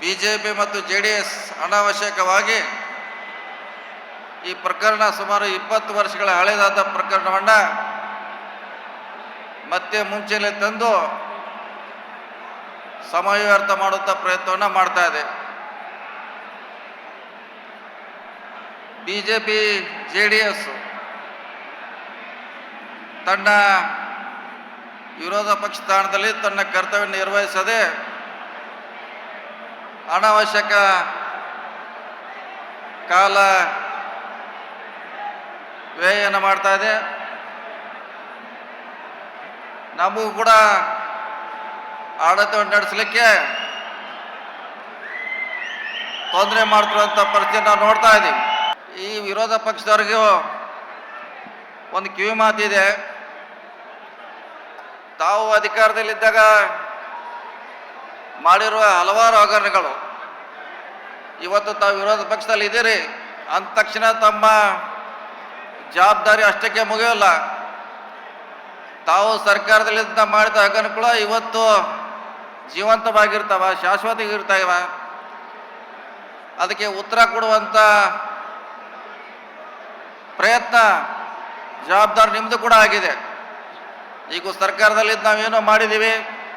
B J P ಮತ್ತು J D S ಅನಾವಶ್ಯಕವಾಗಿ ಈ ಪ್ರಕರಣ ಸುಮಾರು ಇಪ್ಪತ್ತು ವರ್ಷಗಳ ಹಳೆದಾದ ಪ್ರಕರಣವನ್ನು ಮತ್ತೆ ಮುಂಚೆಯಲ್ಲಿ ತಂದು ಸಮಯ ವ್ಯರ್ಥ ಮಾಡುವಂಥ ಪ್ರಯತ್ನವನ್ನು ಮಾಡ್ತಾ ಇದೆ. B J P J D S ತನ್ನ ವಿರೋಧ ಪಕ್ಷ ತಾಣದಲ್ಲಿ ತನ್ನ ಕರ್ತವ್ಯ ನಿರ್ವಹಿಸದೆ ಅನಾವಶ್ಯಕ ಕಾಲ ವ್ಯಯನ ಮಾಡ್ತಾ ಇದೆ. ನಮಗೂ ಕೂಡ ಆಡಳಿತವನ್ನು ನಡೆಸಲಿಕ್ಕೆ ತೊಂದರೆ ಮಾಡ್ತಿರುವಂಥ ಪರಿಸ್ಥಿತಿ ನಾವು ನೋಡ್ತಾ ಇದ್ದೀವಿ. ಈ ವಿರೋಧ ಪಕ್ಷದವ್ರಿಗೂ ಒಂದು ಕಿವಿ ಮಾತಿದೆ ತಾವು ಅಧಿಕಾರದಲ್ಲಿದ್ದಾಗ ಮಾಡಿರುವ ಹಲವಾರು ಹಗರಣಗಳು ಇವತ್ತು ತಾವು ವಿರೋಧ ಪಕ್ಷದಲ್ಲಿ ಇದ್ದೀರಿ ಅಂದ ತಕ್ಷಣ ತಮ್ಮ ಜವಾಬ್ದಾರಿ ಅಷ್ಟಕ್ಕೆ ಮುಗಿಯೋಲ್ಲ. ತಾವು ಸರ್ಕಾರದಲ್ಲಿದ್ದ ಮಾಡಿದ ಹಗರಣಗಳು ಇವತ್ತು ಜೀವಂತವಾಗಿರ್ತಾವ, ಶಾಶ್ವತವಾಗಿರ್ತಾವ. ಅದಕ್ಕೆ ಉತ್ತರ ಕೊಡುವಂಥ ಪ್ರಯತ್ನ, ಜವಾಬ್ದಾರಿ ನಿಮ್ಮದು ಕೂಡ ಆಗಿದೆ. ಈಗ ಸರ್ಕಾರದಲ್ಲಿ ನಾವೇನೋ ಮಾಡಿದ್ದೀವಿ,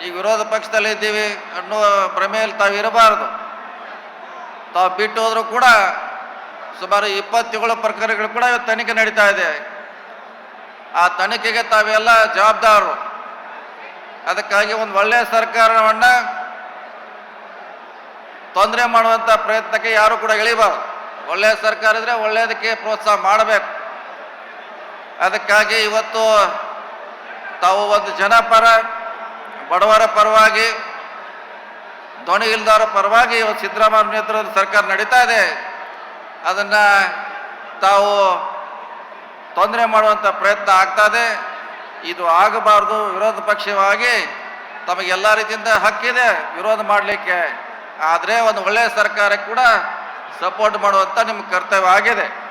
ಈಗ ವಿರೋಧ ಪಕ್ಷದಲ್ಲಿ ಇದ್ದೀವಿ ಅನ್ನೋ ಭ್ರಮೆಯಲ್ಲಿ ತಾವು ಇರಬಾರದು. ತಾವು ಬಿಟ್ಟು ಹೋದರೂ ಕೂಡ ಸುಮಾರು ಇಪ್ಪತ್ತೇಳು ಪ್ರಕರಣಗಳು ಕೂಡ ಇವತ್ತು ತನಿಖೆ ನಡೀತಾ ಇದೆ. ಆ ತನಿಖೆಗೆ ತಾವೆಲ್ಲ ಜವಾಬ್ದಾರರು ಅದಕ್ಕಾಗಿ ಒಂದು ಒಳ್ಳೆಯ ಸರ್ಕಾರವನ್ನು ತೊಂದರೆ ಮಾಡುವಂಥ ಪ್ರಯತ್ನಕ್ಕೆ ಯಾರು ಕೂಡ ಇಳಿಬಾರ್ದು. ಒಳ್ಳೆಯ ಸರ್ಕಾರ ಇದ್ರೆ ಒಳ್ಳೆಯದಕ್ಕೆ ಪ್ರೋತ್ಸಾಹ ಮಾಡಬೇಕು. ಅದಕ್ಕಾಗಿ ಇವತ್ತು ತಾವು ಒಂದು ಜನಪರ, ಬಡವರ ಪರವಾಗಿ ಧ್ವನಿ ಇಲ್ದವರ ಪರವಾಗಿ ಇವತ್ತು ಸಿದ್ದರಾಮಯ್ಯ ನೇತೃತ್ವದ ಸರ್ಕಾರ ನಡೀತಾ ಇದೆ. ಅದನ್ನು ತಾವು ತೊಂದರೆ ಮಾಡುವಂಥ ಪ್ರಯತ್ನ ಆಗ್ತಾ ಇದೆ. ಇದು ಆಗಬಾರ್ದು. ವಿರೋಧ ಪಕ್ಷವಾಗಿ ತಮಗೆಲ್ಲ ರೀತಿಯಿಂದ ಹಕ್ಕಿದೆ ವಿರೋಧ ಮಾಡಲಿಕ್ಕೆ ಆದರೆ ಒಂದು ಒಳ್ಳೆಯ ಸರ್ಕಾರ ಕೂಡ ಸಪೋರ್ಟ್ ಮಾಡುವಂಥ ನಿಮ್ಮ ಕರ್ತವ್ಯ ಆಗಿದೆ.